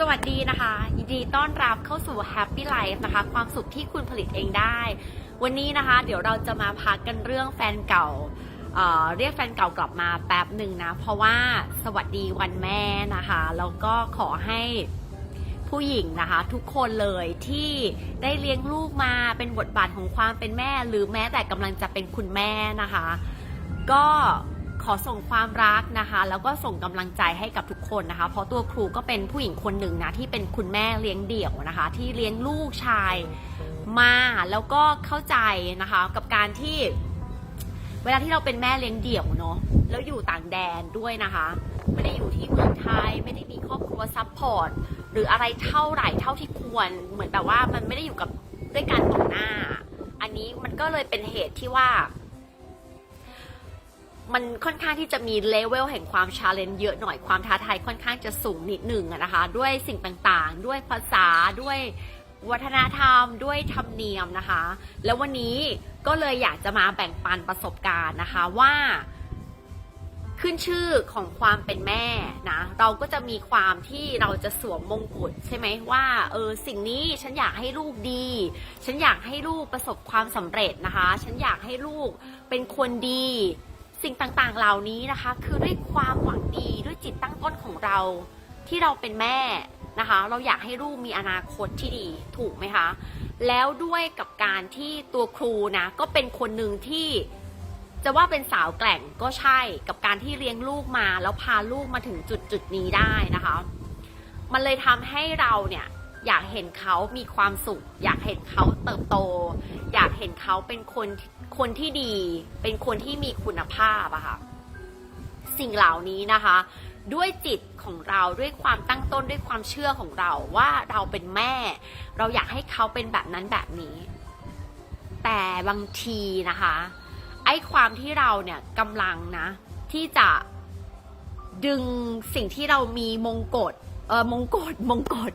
สวัสดีนะคะ ยินดีต้อนรับเข้าสู่ Happy Life นะคะ ความสุขที่คุณผลิตเองได้ วันนี้นะคะ เดี๋ยวเราจะมาพักกันเรื่องแฟนเก่าเเรียกแฟนเก่ากลับมาแป๊บหนึ่งนะ เพราะว่าสวัสดีวันแม่นะคะ แล้วก็ขอให้ผู้หญิงนะคะ ทุกคนเลยที่ได้เลี้ยงลูกมาเป็นบทบาทของความเป็นแม่ หรือแม้แต่กำลังจะเป็นคุณแม่นะคะ ก็ ขอส่งความรักนะคะ แล้วก็ส่งกำลังใจให้กับทุกคนนะคะ เพราะตัวครูก็เป็นผู้หญิงคนหนึ่งนะที่เป็นคุณแม่เลี้ยงเดี่ยวนะคะ ที่เลี้ยงลูกชายมาแล้วก็เข้าใจนะคะ กับการที่เวลาที่เราเป็นแม่เลี้ยงเดี่ยวเนาะแล้วอยู่ต่างแดนด้วยนะคะ ไม่ได้อยู่ที่เมืองไทยไม่ได้มีครอบครัวซัพพอร์ตหรืออะไรเท่าไหร่เท่าที่ควร เหมือนแบบว่ามันไม่ได้อยู่กับด้วยกันตรงหน้า อันนี้มันก็เลยเป็นเหตุที่ว่า มันค่อนข้างที่จะมีเลเวลแห่งความชาเลนจ์เยอะหน่อยความท้าทายค่อนข้างจะสูงนิดหนึ่งนะคะ ด้วยสิ่งต่างๆ ด้วยภาษาด้วยวัฒนธรรมด้วยธรรมเนียมนะคะ แล้ววันนี้ก็เลยอยากจะมาแบ่งปันประสบการณ์นะคะว่า ขึ้นชื่อของความเป็นแม่นะเราก็จะมีความที่เราจะสวมมงกุฎใช่ไหมว่าเออสิ่งนี้ฉันอยากให้ลูกดี ฉันอยากให้ลูกประสบความสำเร็จนะคะ ฉันอยากให้ลูกเป็นคนดี สิ่งต่างๆ เหล่านี้นะคะ คือด้วยความหวังดีด้วยจิตตั้งต้นของเรา ที่เราเป็นแม่นะคะ เราอยากให้ลูกมีอนาคตที่ดีถูกไหมคะ แล้วด้วยกับการที่ตัวครูนะก็เป็นคนหนึ่งที่จะว่าเป็นสาวแกร่งก็ใช่กับการที่เลี้ยงลูกมาแล้วพาลูกมาถึงจุดจุดนี้ได้นะคะ มันเลยทำให้เราเนี่ยอยากเห็นเขามีความสุข อยากเห็นเขาเติบโต อยากเห็นเขาเป็นคน คนที่ดีเป็นคนที่มีคุณภาพอะค่ะสิ่งเหล่านี้นะคะ ด้วยจิตของเราด้วยความตั้งต้นด้วยความเชื่อของเราว่าเราเป็นแม่ เราอยากให้เขาเป็นแบบนั้นแบบนี้ แต่บางทีนะคะ ไอ้ความที่เราเนี่ยกำลังนะ ที่จะดึงสิ่งที่เรามีมงกฎเออมงกฎมงกฎ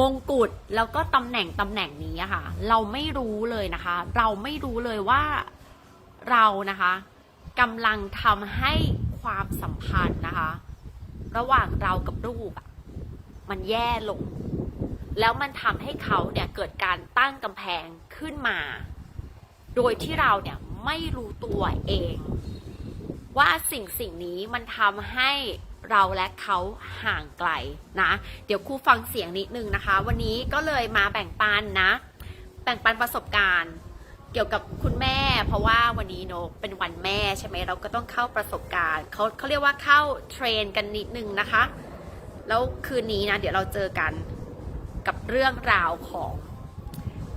มงกุฎแล้วก็ตำแหน่งตำแหน่งนี้อะค่ะ เราไม่รู้เลยนะคะ เราไม่รู้เลยว่าเรานะคะกำลังทำให้ความสัมพันธ์นะคะ ระหว่างเรากับลูกมันแย่ลง แล้วมันทำให้เขาเนี่ยเกิดการตั้งกำแพงขึ้นมา โดยที่เราเนี่ยไม่รู้ตัวเอง ว่าสิ่งสิ่งนี้มันทำให้ เราและเขาห่างไกลนะ เดี๋ยวครูฟังเสียงนิดนึงนะคะ วันนี้ก็เลยมาแบ่งปันนะ แบ่งปันประสบการณ์ เกี่ยวกับคุณแม่ เพราะว่าวันนี้เนอะเป็นวันแม่ใช่ไหมเราก็ต้องเข้าประสบการณ์เขาเขาเรียกว่าเข้าเทรนกันนิดนึงนะคะ แล้วคืนนี้นะเดี๋ยวเราเจอกันกับเรื่องราวของ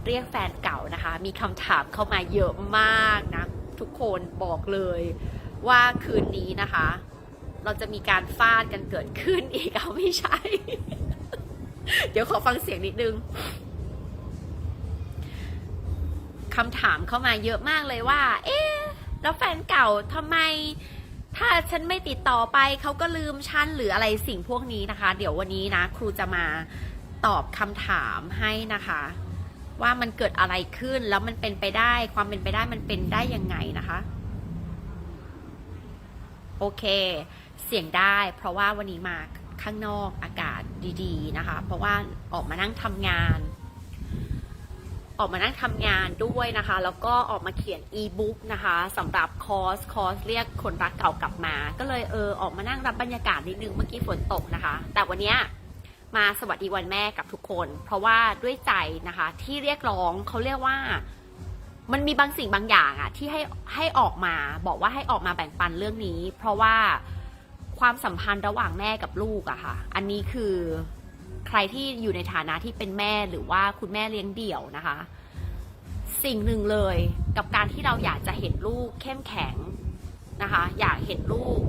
เรียกแฟนเก่านะคะ มีคำถามเข้ามาเยอะมากนะ ทุกคนบอกเลยว่าคืนนี้นะคะ เราจะมีการฟาดกันเกิดขึ้นอีกเอาไม่ใช่ เดี๋ยวขอฟังเสียงนิดนึงคำถามเข้ามาเยอะมากเลยว่า เอ๊ะแล้วแฟนเก่าทำไม ถ้าฉันไม่ติดต่อไปเขาก็ลืมฉันหรืออะไรสิ่งพวกนี้นะคะ เดี๋ยววันนี้นะ ครูจะมาตอบคำถามให้นะคะ ว่ามันเกิดอะไรขึ้นแล้วมันเป็นไปได้ ความเป็นไปได้มันเป็นได้ยังไงนะคะ โอเค เสี่ยงได้ เพราะว่าวันนี้มาข้างนอกอากาศดีๆนะคะ เพราะว่าออกมานั่งทำงาน ออกมานั่งทำงานด้วยนะคะ แล้วก็ออกมาเขียนอีบุ๊กนะคะสำหรับคอร์สคอร์สเรียกคนรักเก่ากลับมา ก็เลยเออออกมานั่งรับบรรยากาศนิดนึงเมื่อกี้ฝนตกนะคะ แต่วันนี้มาสวัสดีวันแม่กับทุกคน เพราะว่าด้วยใจนะคะ ที่เรียกร้องเขาเรียกว่ามันมีบางสิ่งบางอย่างอะที่ให้ให้ออกมาบอกว่าให้ออกมาแบ่งปันเรื่องนี้ เพราะว่า ความสัมพันธ์ระหว่างแม่กับลูกอะค่ะ อันนี้คือใครที่อยู่ในฐานะที่เป็นแม่หรือว่าคุณแม่เลี้ยงเดี่ยวนะคะ สิ่งหนึ่งเลยกับการที่เราอยากจะเห็นลูกเข้มแข็งนะคะ อยากเห็นลูก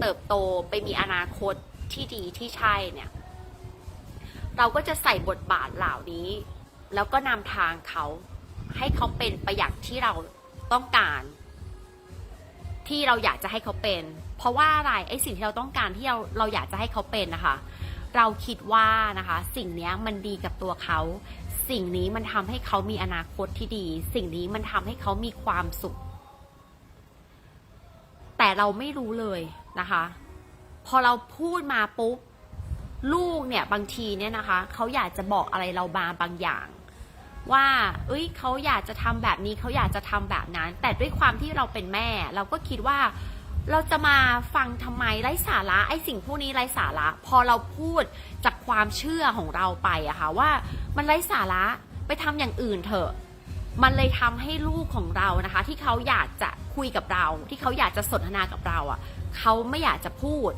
เติบโตไปมีอนาคตที่ดีที่ใช่เนี่ย เราก็จะใส่บทบาทเหล่านี้ แล้วก็นำทางเขาให้เขาเป็นไปอย่างที่เราต้องการ ที่เราอยากจะให้เขาเป็น เพราะว่าอะไรไอ้สิ่งที่เราต้องการที่เราเราอยากจะให้เขาเป็นนะคะ เราคิดว่านะคะ สิ่งนี้มันดีกับตัวเขาสิ่งนี้มันทำให้เขามีอนาคตที่ดี สิ่งนี้มันทำให้เขามีความสุข แต่เราไม่รู้เลยนะคะ พอเราพูดมาปุ๊บลูกเนี่ยบางทีเนี่ยนะคะเขาอยากจะบอกอะไรเราบาบางอย่าง ว่า เอ้ยเขาอยากจะทำแบบนี้เขาอยากจะทำแบบนั้น แต่ด้วยความที่เราเป็นแม่ เราก็คิดว่า เราจะมาฟังทำไมไร้สาระไอ้สิ่งพวกนี้ไร้สาระ พอเราพูดจากความเชื่อของเราไปอะค่ะว่ามันไร้สาระไปทำอย่างอื่นเถอะ มันเลยทำให้ลูกของเรานะคะ ที่เขาอยากจะคุยกับเรา ที่เขาอยากจะสนทนากับเราอะ่ะเขาไม่อยากจะพูด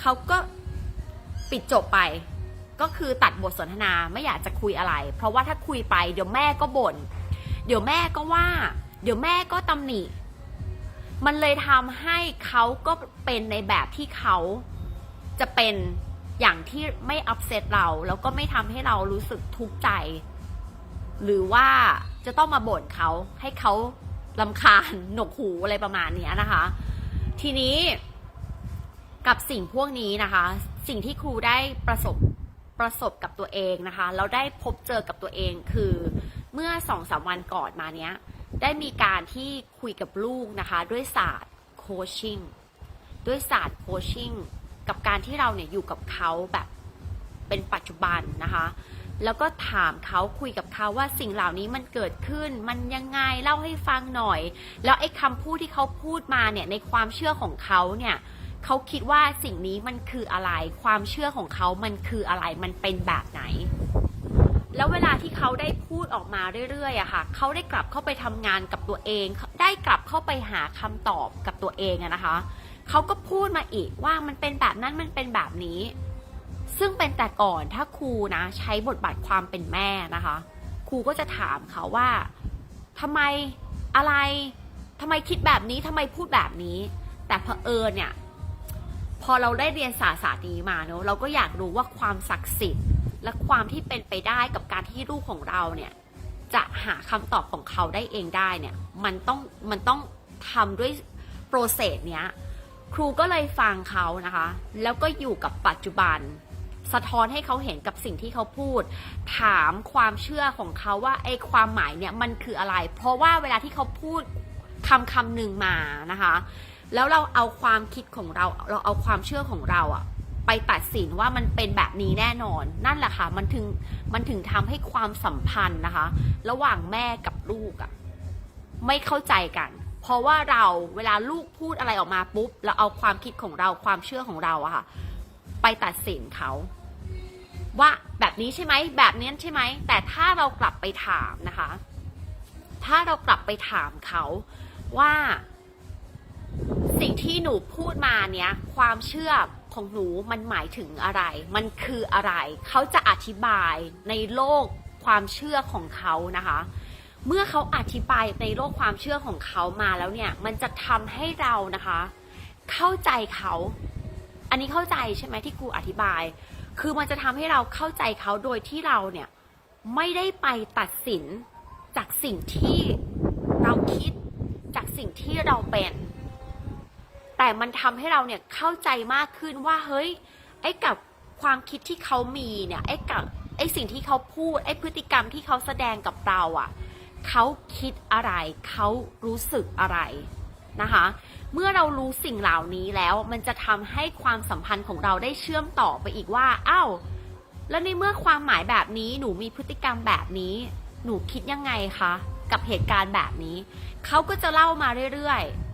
เขาก็ปิดจบไป ก็คือตัดบทสนทนาไม่อยากจะคุยอะไร เพราะว่าถ้าคุยไปเดี๋ยวแม่ก็บน่นเดี๋ยวแม่ก็ว่า เดี๋ยวแม่ก็ตำหนิ มันเลยทำให้เขาก็เป็นในแบบที่เขาจะเป็นอย่างที่ไม่อัพเซตเรา แล้วก็ไม่ทำให้เรารู้สึกทุกข์ใจ หรือว่าจะต้องมาบ่นเขาให้เขาลำคาญหนกหูอะไรประมาณนี้นะคะ ทีนี้กับสิ่งพวกนี้นะคะ สิ่งที่ครูได้ประสบประสบกับตัวเองนะคะแล้วได้พบเจอกับตัวเองคือเมื่อสองสามวันก่อนมาเนี้ย ได้มีการที่คุยกับลูกนะคะ ด้วยศาสตร์โคชชิ่งด้วยศาสตร์โคชชิ่งกับการที่เราเนี่ยอยู่กับเขาแบบเป็นปัจจุบันนะคะ แล้วก็ถามเขาคุยกับเขาว่าสิ่งเหล่านี้มันเกิดขึ้น มันยังไงเล่าให้ฟังหน่อย แล้วไอ้คำพูดที่เขาพูดมาเนี่ยในความเชื่อของเขาเนี่ยเขาคิดว่าสิ่งนี้มันคืออะไร ความเชื่อของเขามันคืออะไร มันเป็นแบบไหน แล้วเวลาที่เขาได้พูดออกมาเรื่อยๆอะค่ะเขาได้กลับเข้าไปทำงานกับตัวเอง ได้กลับเข้าไปหาคำตอบกับตัวเองอะนะคะเขาก็พูดมาอีกว่ามันเป็นแบบนั้นมันเป็นแบบนี้ ซึ่งเป็นแต่ก่อนถ้าครูนะใช้บทบาทความเป็นแม่นะคะ ครูก็จะถามเขาว่าทำไมอะไรทำไมคิดแบบนี้ทำไมพูดแบบนี้ แต่เผอิญเนี่ยพอเราได้เรียนศาสตร์นี้มาเนอะเราก็อยากรู้ว่าความศักดิ์สิทธิ์ และความที่เป็นไปได้กับการที่ลูกของเราเนี่ยจะหาคำตอบของเขาได้เองได้เนี่ยมันต้องมันต้องทำด้วยโปรเซสเนี้ยครูก็เลยฟังเขานะคะ แล้วก็อยู่กับปัจจุบัน สะท้อนให้เขาเห็นกับสิ่งที่เขาพูด ถามความเชื่อของเขาว่าไอ้ความหมายเนี่ยมันคืออะไร เพราะว่าเวลาที่เขาพูดคำคำหนึ่งมานะคะ แล้วเราเอาความคิดของเรา เราเอาความเชื่อของเราอะ ไปตัดสินว่ามันเป็นแบบนี้แน่นอน นั่นแหละค่ะ มันถึงมันถึงทำให้ความสัมพันธ์นะคะ ระหว่างแม่กับลูกอะไม่เข้าใจกัน เพราะว่าเราเวลาลูกพูดอะไรออกมาปุ๊บเราเอาความคิดของเราความเชื่อของเราอะค่ะ ไปตัดสินเขา ว่าแบบนี้ใช่ไหมแบบนี้ใช่ไหมแต่ถ้าเรากลับไปถามนะคะ ถ้าเรากลับไปถามเขาว่า สิ่งที่หนูพูดมาเนี้ยความเชื่อ ของหนูมันหมายถึงอะไร มันคืออะไร เขาจะอธิบายในโลกความเชื่อของเขานะคะ เมื่อเขาอธิบายในโลกความเชื่อของเขามาแล้วเนี่ย มันจะทำให้เรานะคะ เข้าใจเขา อันนี้เข้าใจใช่ไหมที่ครูอธิบาย คือมันจะทำให้เราเข้าใจเขาโดยที่เราเนี่ยไม่ได้ไปตัดสินจากสิ่งที่เราคิดจากสิ่งที่เราเป็น แต่มันทำให้เราเนี่ยเข้าใจมากขึ้นว่าเฮ้ยไอ้กับความคิดที่เขามีเนี่ยไอ้กับไอ้สิ่งที่เขาพูดไอ้พฤติกรรมที่เขาแสดงกับเราอะ่ะเขาคิดอะไรเขารู้สึกอะไรนะคะ เมื่อเรารู้สิ่งเหล่านี้แล้วมันจะทำให้ความสัมพันธ์ของเราได้เชื่อมต่อไปอีกว่าอ้าวแล้วในเมื่อความหมายแบบนี้หนูมีพฤติกรรมแบบนี้ หนูคิดยังไงคะ กับเหตุการณ์แบบนี้ เขาก็จะเล่ามาเรื่อยๆ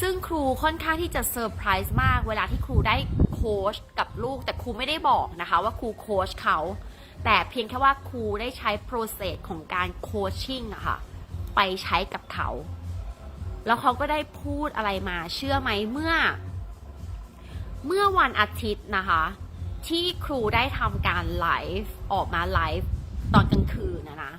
ซึ่งครูค่อนข้างที่จะเซอร์ไพรส์มาก เวลาที่ครูได้โค้ชกับลูก แต่ครูไม่ได้บอกนะคะว่าครูโค้ชเขา แต่เพียงแค่ว่าครูได้ใช้โปรเซสของการโคชชิ่งอะค่ะไปใช้กับเขา แล้วเขาก็ได้พูดอะไรมาเชื่อไหมเมื่อ เมื่อวันอาทิตย์นะคะ ที่ครูได้ทำการไลฟ์ออกมาไลฟ์ตอนกลางคืนนะนะ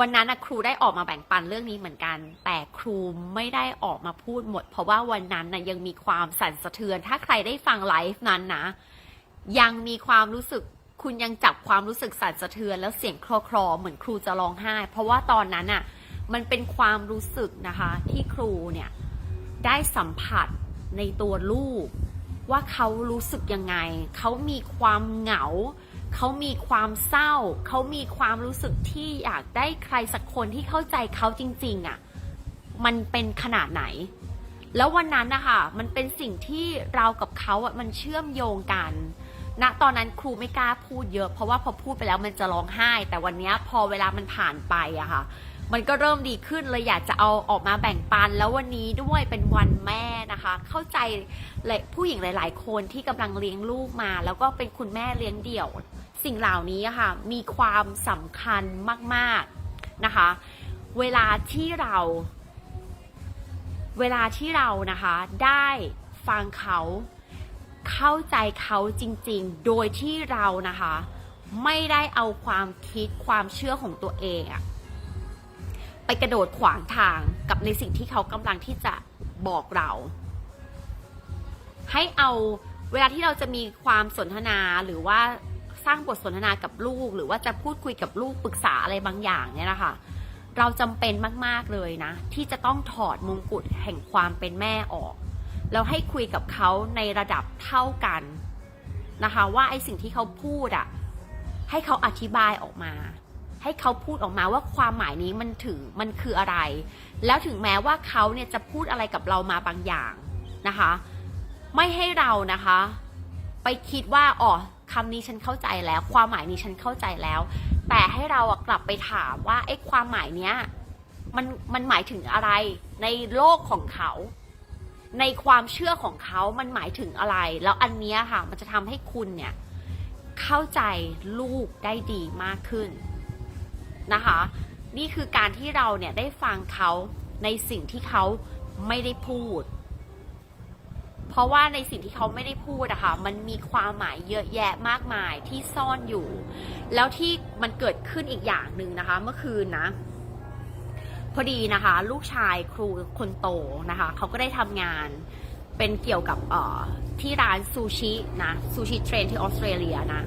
วันนั้นนะครูได้ออกมาแบ่งปันเรื่องนี้เหมือนกัน แต่ครูไม่ได้ออกมาพูดหมด เพราะว่าวันนั้นนะยังมีความสั่นสะเทือน ถ้าใครได้ฟังไลฟ์นั้นนะ ยังมีความรู้สึกคุณยังจับความรู้สึกสั่นสะเทือน แล้วเสียงคลอคลอๆเหมือนครูจะร้องไห้ เพราะว่าตอนนั้นอะมันเป็นความรู้สึกนะคะที่ครูเนี่ยได้สัมผัสในตัวลูก ว่าเขารู้สึกยังไง เขามีความเหงา เขามีความเศร้า เขามีความรู้สึกที่อยากได้ใครสักคนที่เข้าใจเขาจริง ๆอะ มันเป็นขนาดไหน แล้ววันนั้นนะคะมันเป็นสิ่งที่เรากับเขาอะมันเชื่อมโยงกันณตอนนั้นครูไม่กล้าพูดเยอะ เพราะว่าพอพูดไปแล้วมันจะร้องไห้ แต่วันนี้พอเวลามันผ่านไปอะค่ะ มันก็เริ่มดีขึ้นเลยอยากจะเอาออกมาแบ่งปัน แล้ววันนี้ด้วยเป็นวันแม่นะคะ เข้าใจเลยผู้หญิงหลาย ๆ คนที่กำลังเลี้ยงลูกมา แล้วก็เป็นคุณแม่เลี้ยงเดี่ยว สิ่งเหล่านี้ค่ะมีความสำคัญมากๆนะคะ เวลาที่เรา เวลาที่เรานะคะได้ฟังเขาเข้าใจเขาจริงๆ โดยที่เรานะคะ ไม่ได้เอาความคิดความเชื่อของตัวเองอะไปกระโดดขวางทางกับในสิ่งที่เขากำลังที่จะบอกเรา ให้เอาเวลาที่เราจะมีความสนทนาหรือว่า สร้างบทสนทนากับลูก หรือว่าจะพูดคุยกับลูกปรึกษาอะไรบางอย่างเนี่ยนะคะเราจำเป็นมาก ๆ เลยนะ ที่จะต้องถอดมงกุฎแห่งความเป็นแม่ออก แล้วให้คุยกับเขาในระดับเท่ากันนะคะ ว่าไอ้สิ่งที่เขาพูดอะ่ะให้เขาอธิบายออกมา ให้เขาพูดออกมาว่าความหมายนี้มันถึงมันคืออะไร แล้วถึงแม้ว่าเขาเนี่ยจะพูดอะไรกับเรามาบางอย่างนะคะ ไม่ให้เรานะคะ ไปคิดว่าอ๋อ คำนี้ฉันเข้าใจแล้ว ความหมายนี้ฉันเข้าใจแล้ว แต่ให้เราอะกลับไปถามว่าไอ้ความหมายเนี้ยมันมันหมายถึงอะไร ในโลกของเขา ในความเชื่อของเขา มันหมายถึงอะไร แล้วอันเนี้ยค่ะ มันจะทำให้คุณเนี่ย เข้าใจลูกได้ดีมากขึ้นนะคะ นี่คือการที่เราเนี่ยได้ฟังเขาในสิ่งที่เขาไม่ได้พูด เพราะว่าในสิ่งที่เขาไม่ได้พูดอะค่ะมันมีความหมายเยอะแยะมากมายที่ซ่อนอยู่ แล้วที่มันเกิดขึ้นอีกอย่างหนึ่งนะคะ เมื่อคืนนะ พอดีนะคะ ลูกชายครูคนโตนะคะเขาก็ได้ทำงานเป็นเกี่ยวกับเอ่อที่ร้านซูชินะซูชิเทรนที่ออสเตรเลียนะ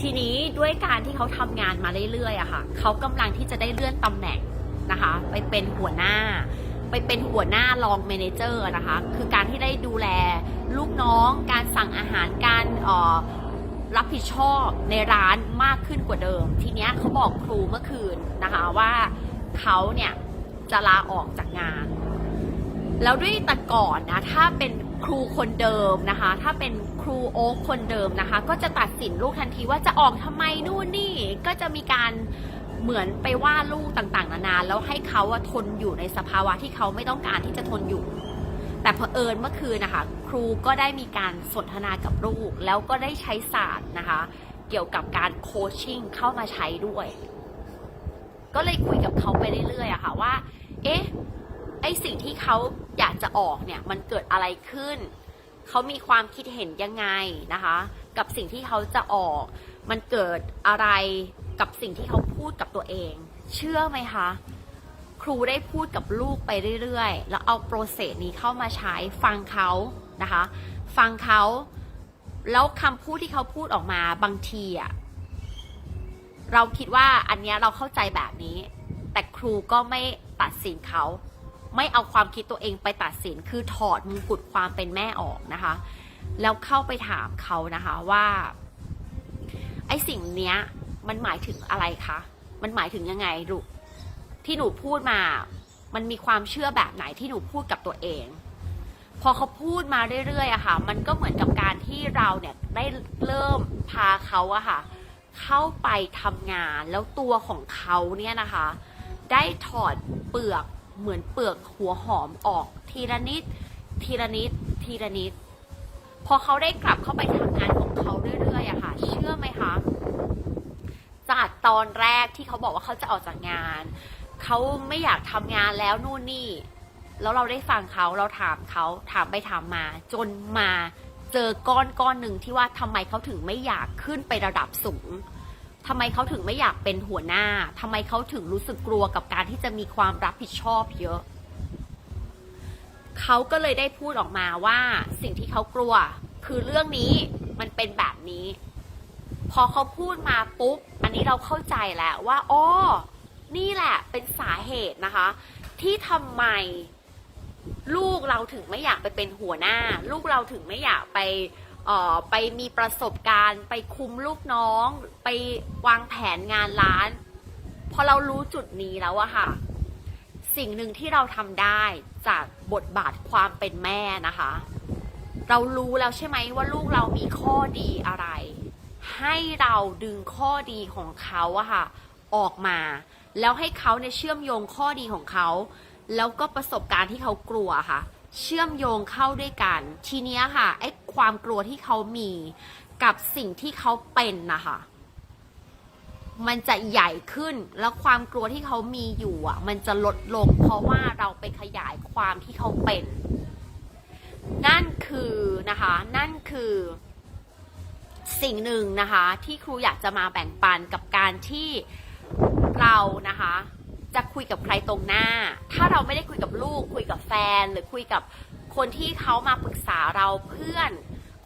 ทีนี้ด้วยการที่เขาทำงานมาเรื่อยๆอะค่ะเขากำลังที่จะได้เลื่อนตำแหน่งนะคะ ไปเป็นหัวหน้า ไปเป็นหัวหน้ารองเมนเจอร์นะคะ คือการที่ได้ดูแลลูกน้อง การสั่งอาหาร การรับผิดชอบในร้านมากขึ้นกว่าเดิม ทีเนี้ยเขาบอกครูเมื่อคืนนะคะว่าเขาเนี่ยจะลาออกจากงาน แล้วด้วยแต่ก่อนนะ ถ้าเป็นครูคนเดิมนะคะ ถ้าเป็นครูโอ๊คคนเดิมนะคะ ก็จะตัดสินลูกทันทีว่าจะออกทำไมนู่นนี่ ก็จะมีการ เหมือนไปว่าลูกต่างๆ นานาแล้วให้เขาทนอยู่ในสภาวะที่เขาไม่ต้องการที่จะทนอยู่ แต่เผอิญเมื่อคืนนะคะ ครูก็ได้มีการสนทนากับลูก แล้วก็ได้ใช้ศาสตร์นะคะ เกี่ยวกับการโคชชิ่งเข้ามาใช้ด้วย ก็เลยคุยกับเขาไปเรื่อยๆอะค่ะว่า เอ๊ะไอสิ่งที่เขาอยากจะออกเนี่ยมันเกิดอะไรขึ้น เขามีความคิดเห็นยังไงนะคะ กับสิ่งที่เขาจะออก มันเกิดอะไร กับสิ่งที่เขาพูดกับตัวเอง เชื่อไหมคะ ครูได้พูดกับลูกไปเรื่อยๆ แล้วเอาโปรเซสนี้เข้ามาใช้ฟังเขานะคะ ฟังเขาแล้วคำพูดที่เขาพูดออกมาบางทีอะเราคิดว่าอันเนี้ยเราเข้าใจแบบนี้ แต่ครูก็ไม่ตัดสินเขา ไม่เอาความคิดตัวเองไปตัดสินคือถอดมงกุฎความเป็นแม่ออกนะคะ แล้วเข้าไปถามเขานะคะว่า ไอ้สิ่งเนี้ย มันหมายถึงอะไรคะ มันหมายถึงยังไงลูกที่หนูพูดมา มันมีความเชื่อแบบไหนที่หนูพูดกับตัวเอง พอเขาพูดมาเรื่อยๆอะค่ะ มันก็เหมือนกับการที่เราเนี่ยได้เริ่มพาเขาอะค่ะ เข้าไปทำงานแล้วตัวของเขาเนี่ยนะคะ ได้ถอดเปลือกเหมือนเปลือกหัวหอมออก ทีละนิด ทีละนิด ทีละนิด พอเขาได้กลับเข้าไปทำงานของเขาเรื่อยๆอะค่ะ เชื่อไหมคะ จากตอนแรกที่เขาบอกว่าเขาจะออกจากงาน เขาไม่อยากทำงานแล้วนู่นนี่ แล้วเราได้ฟังเขาเราถามเขาถามไปถามมา จนมาเจอก้อนก้อนหนึ่งที่ว่าทำไมเขาถึงไม่อยากขึ้นไประดับสูงทำไมเขาถึงไม่อยากเป็นหัวหน้าทำไมเขาถึงรู้สึกกลัวกับการที่จะมีความรับผิดชอบเยอะเขาก็เลยได้พูดออกมาว่าสิ่งที่เขากลัว คือเรื่องนี้มันเป็นแบบนี้ พอเขาพูดมาปุ๊บ อันนี้เราเข้าใจแล้วว่าอ๋อนี่แหละเป็นสาเหตุนะคะ ที่ทำไมลูกเราถึงไม่อยากไปเป็นหัวหน้า ลูกเราถึงไม่อยากไปออไปมีประสบการณ์ ไปคุมลูกน้อง ไปวางแผนงานร้าน พอเรารู้จุดนี้แล้วอะค่ะ สิ่งหนึ่งที่เราทำได้จากบทบาทความเป็นแม่นะคะ เรารู้แล้วใช่ไหมว่าลูกเรามีข้อดีอะไร ให้เราดึงข้อดีของเขาอะค่ะออกมา แล้วให้เขาเนี่ยเชื่อมโยงข้อดีของเขา แล้วก็ประสบการณ์ที่เขากลัวค่ะ เชื่อมโยงเข้าด้วยกัน ทีเนี้ยค่ะไอ้ความกลัวที่เขามีกับสิ่งที่เขาเป็นนะคะมันจะใหญ่ขึ้นแล้วความกลัวที่เขามีอยู่อะ มันจะลดลง เพราะว่าเราไปขยายความที่เขาเป็น นั่นคือนะคะ นั่นคือ สิ่งหนึ่งนะคะที่ครูอยากจะมาแบ่งปันกับการที่เรานะคะ จะคุยกับใครตรงหน้า ถ้าเราไม่ได้คุยกับลูก คุยกับแฟน หรือคุยกับคนที่เขามาปรึกษาเราเพื่อน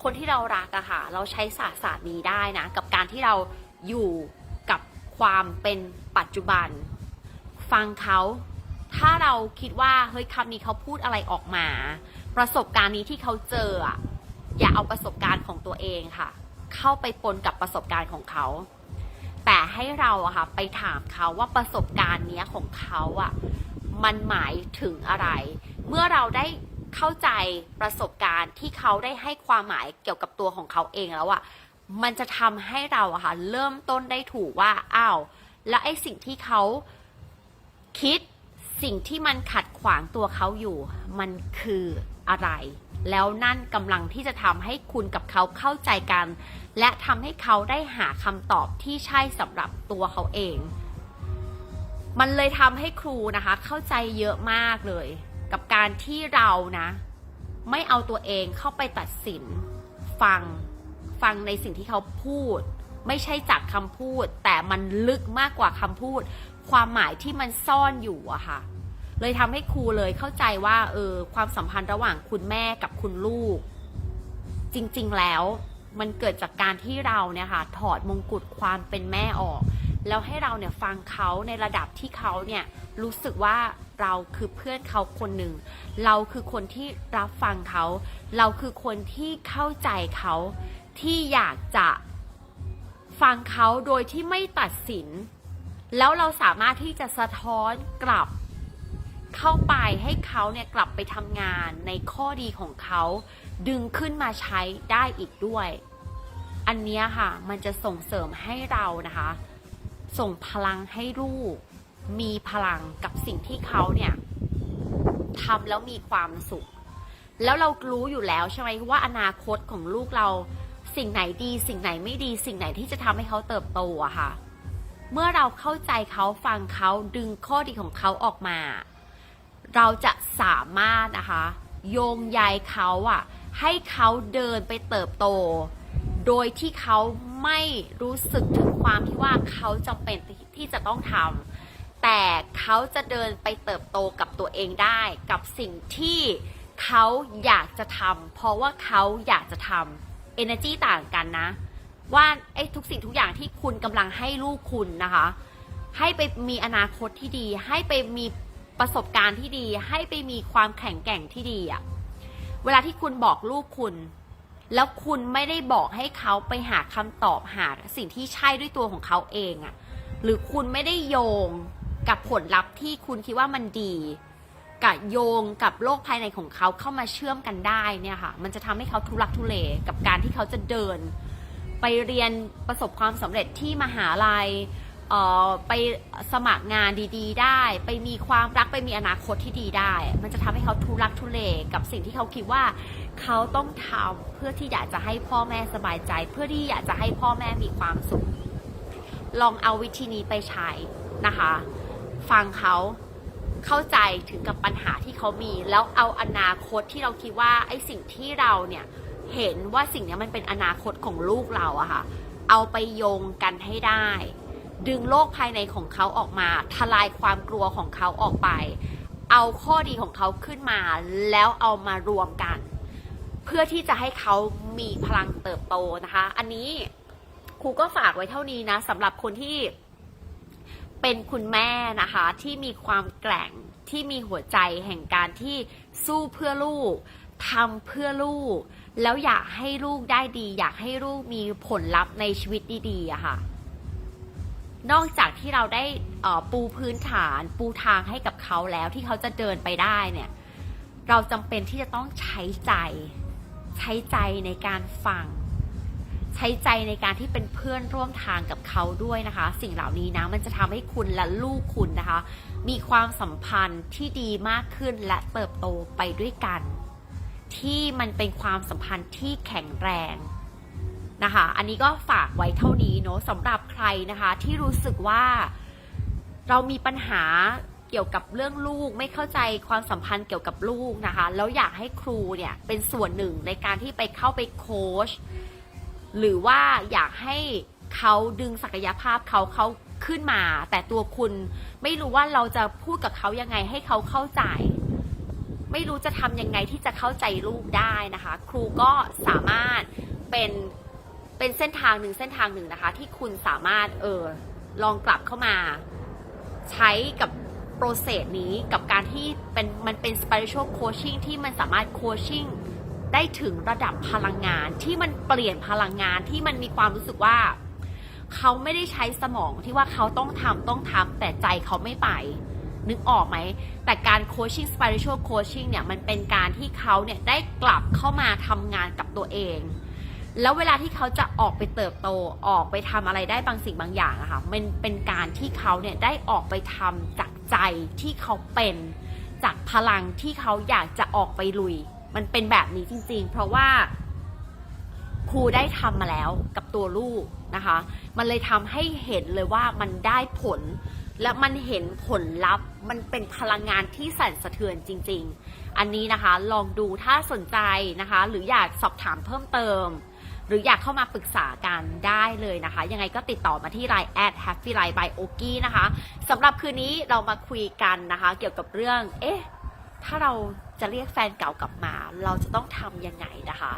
คนที่เรารักอะค่ะ เราใช้ศาสตร์ศาสตร์นี้ได้นะ กับการที่เราอยู่กับความเป็นปัจจุบัน ฟังเขา ถ้าเราคิดว่าเฮ้ยคำนี้เขาพูดอะไรออกมา ประสบการณ์นี้ที่เขาเจออะอย่าเอาประสบการณ์ของตัวเองค่ะ เข้าไปปนกับประสบการณ์ของเขา แต่ให้เราอะค่ะไปถามเขาว่าประสบการณ์เนี้ยของเขาอะมันหมายถึงอะไร เมื่อเราได้เข้าใจประสบการณ์ที่เขาได้ให้ความหมายเกี่ยวกับตัวของเขาเองแล้วอะมันจะทำให้เราอะค่ะเริ่มต้นได้ถูกว่าอ้าวแล้วไอ้สิ่งที่เขาคิดสิ่งที่มันขัดขวางตัวเขาอยู่ มันคืออะไร แล้วนั่นกำลังที่จะทำให้คุณกับเขาเข้าใจกัน และทำให้เขาได้หาคำตอบที่ใช่สำหรับตัวเขาเอง มันเลยทำให้ครูนะคะ เข้าใจเยอะมากเลย กับการที่เรานะ ไม่เอาตัวเองเข้าไปตัดสิน ฟังฟังในสิ่งที่เขาพูด ไม่ใช่จากคำพูด แต่มันลึกมากกว่าคำพูด ความหมายที่มันซ่อนอยู่อะค่ะ เลยทำให้ครูเลยเข้าใจว่าเออความสัมพันธ์ระหว่างคุณแม่กับคุณลูก จริงๆแล้วมันเกิดจากการที่เราเนี่ยค่ะถอดมงกุฎความเป็นแม่ออก แล้วให้เราเนี่ยฟังเขาในระดับที่เขาเนี่ยรู้สึกว่าเราคือเพื่อนเขาคนหนึ่ง เราคือคนที่รับฟังเขา เราคือคนที่เข้าใจเขาที่อยากจะฟังเขาโดยที่ไม่ตัดสิน แล้วเราสามารถที่จะสะท้อนกลับ เข้าไปให้เขาเนี่ยกลับไปทำงานในข้อดีของเขา ดึงขึ้นมาใช้ได้อีกด้วย อันนี้ค่ะมันจะส่งเสริมให้เรานะคะ ส่งพลังให้ลูก มีพลังกับสิ่งที่เขาเนี่ยทำแล้วมีความสุข แล้วเรารู้อยู่แล้วใช่ไหมว่าอนาคตของลูกเราสิ่งไหนดี สิ่งไหนไม่ดี สิ่งไหนที่จะทำให้เขาเติบโตอะค่ะ เมื่อเราเข้าใจเขาฟังเขาดึงข้อดีของเขาออกมา เราจะสามารถนะคะ โยงใยเขาอะให้เขาเดินไปเติบโต โดยที่เขาไม่รู้สึกถึงความที่ว่าเขาจำเป็นที่จะต้องทำแต่เขาจะเดินไปเติบโตกับตัวเองได้กับสิ่งที่เขาอยากจะทำเพราะว่าเขาอยากจะทำ energy ต่างกันนะ ว่าไอ้ทุกสิ่งทุกอย่างที่คุณกำลังให้ลูกคุณนะคะ ให้ไปมีอนาคตที่ดี ให้ไปมี ประสบการณ์ที่ดีให้ไปมีความแข็งแกร่งที่ดีอะเวลาที่คุณบอกลูกคุณ แล้วคุณไม่ได้บอกให้เขาไปหาคำตอบหาสิ่งที่ใช่ด้วยตัวของเขาเองอะหรือคุณไม่ได้โยงกับผลลัพธ์ที่คุณคิดว่ามันดีกับโยงกับโลกภายในของเขาเข้ามาเชื่อมกันได้เนี่ยค่ะ มันจะทำให้เขาทุลักทุเลกับการที่เขาจะเดิน ไปเรียนประสบความสำเร็จที่มหาลัย เอ่อไปสมัครงานดีๆ ได้ ไปมีความรักไปมีอนาคตที่ดีได้ มันจะทำให้เขาทุรักทุเลกับสิ่งที่เขาคิดว่า เขาต้องทำเพื่อที่อยากจะให้พ่อแม่สบายใจ เพื่อที่อยากจะให้พ่อแม่มีความสุข ลองเอาวิธีนี้ไปใช้นะคะ ฟังเขาเข้าใจถึงกับปัญหาที่เขามี แล้วเอาอนาคตที่เราคิดว่าไอ้สิ่งที่เราเนี่ยเห็นว่าสิ่งเนี้ยมันเป็นอนาคตของลูกเราอะค่ะ เอาไปโยงกันให้ได้ ดึงโลกภายในของเขาออกมา ทลายความกลัวของเขาออกไป เอาข้อดีของเขาขึ้นมา แล้วเอามารวมกัน เพื่อที่จะให้เขามีพลังเติบโตนะคะ อันนี้ครูก็ฝากไว้เท่านี้นะสำหรับคนที่เป็นคุณแม่นะคะที่มีความแกร่งที่มีหัวใจแห่งการที่สู้เพื่อลูกทำเพื่อลูก แล้วอยากให้ลูกได้ดี อยากให้ลูกมีผลลัพธ์ในชีวิตดีๆอะค่ะ นอกจากที่เราได้ปูพื้นฐานปูทางให้กับเขาแล้วที่เขาจะเดินไปได้เนี่ยเราจำเป็นที่จะต้องใช้ใจ ใช้ใจในการฟัง ใช้ใจในการที่เป็นเพื่อนร่วมทางกับเขาด้วยนะคะ สิ่งเหล่านี้นะมันจะทำให้คุณและลูกคุณนะคะ มีความสัมพันธ์ที่ดีมากขึ้นและเติบโตไปด้วยกัน ที่มันเป็นความสัมพันธ์ที่แข็งแรง นะคะ อันนี้ก็ฝากไว้เท่านี้เนาะสำหรับใครนะคะที่รู้สึกว่าเรามีปัญหาเกี่ยวกับเรื่องลูกไม่เข้าใจความสัมพันธ์เกี่ยวกับลูกนะคะ แล้วอยากให้ครูเนี่ยเป็นส่วนหนึ่งในการที่ไปเข้าไปโค้ชหรือว่าอยากให้เขาดึงศักยภาพเขาเขาขึ้นมา แต่ตัวคุณไม่รู้ว่าเราจะพูดกับเขายังไงให้เขาเข้าใจ ไม่รู้จะทำยังไงที่จะเข้าใจลูกได้นะคะ ครูก็สามารถเป็น เป็นเส้นทางหนึ่งเส้นทางหนึ่งนะคะ ที่คุณสามารถเออลองกลับเข้ามา ใช้กับโปรเซสนี้กับการที่เป็นมันเป็น spiritual coaching ที่มันสามารถ coaching ได้ถึงระดับพลังงาน ที่มันเปลี่ยนพลังงานที่มันมีความรู้สึกว่า เขาไม่ได้ใช้สมองที่ว่าเขาต้องทำต้องทำแต่ใจเขาไม่ไป นึกออกไหม แต่การ coaching spiritual coaching เนี่ยมันเป็นการที่เขาเนี่ยได้กลับเข้ามาทำงานกับตัวเอง แล้วเวลาที่เขาจะออกไปเติบโตออกไปทำอะไรได้บางสิ่งบางอย่างอะค่ะมันเป็นการที่เขาเนี่ยได้ออกไปทำจากใจที่เขาเป็นจากพลังที่เขาอยากจะออกไปลุย มันเป็นแบบนี้จริง ๆ เพราะว่าครูได้ทำมาแล้วกับตัวลูกนะคะ มันเลยทำให้เห็นเลยว่ามันได้ผล และมันเห็นผลลัพธ์ มันเป็นพลังงานที่สั่นสะเทือนจริง ๆ อันนี้นะคะลองดูถ้าสนใจนะคะ หรืออยากสอบถามเพิ่มเติม หรืออยากเข้ามาปรึกษากันได้เลยนะคะ ยังไงก็ติดต่อมาที่ Line at happy line by oki นะคะสำหรับคืนนี้เรามาคุยกันนะคะ เกี่ยวกับเรื่อง เอ๊ะ ถ้าเราจะเรียกแฟนเก่ากลับมา เราจะต้องทำยังไงนะคะ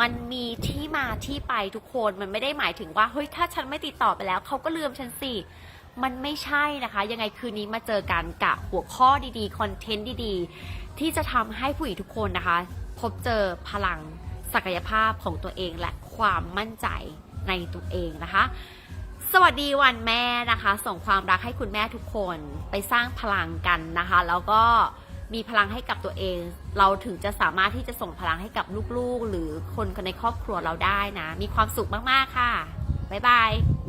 มันมีที่มาที่ไปทุกคนมันไม่ได้หมายถึงว่าเฮ้ยถ้าฉันไม่ติดต่อไปแล้วเขาก็ลืมฉันสิ มันไม่ใช่นะคะ ยังไงคืนนี้มาเจอกันกับหัวข้อดีๆคอนเทนต์ดีๆ ที่จะทำให้ผู้หญิงทุกคนนะคะ พบเจอพลัง ศักยภาพของตัวเองและความมั่นใจในตัวเองนะคะ สวัสดีวันแม่นะคะ ส่งความรักให้คุณแม่ทุกคนไปสร้างพลังกันนะคะ แล้วก็มีพลังให้กับตัวเอง เราถึงจะสามารถที่จะส่งพลังให้กับลูกๆ หรือคนในครอบครัวเราได้นะ มีความสุขมากๆค่ะ บ๊ายบาย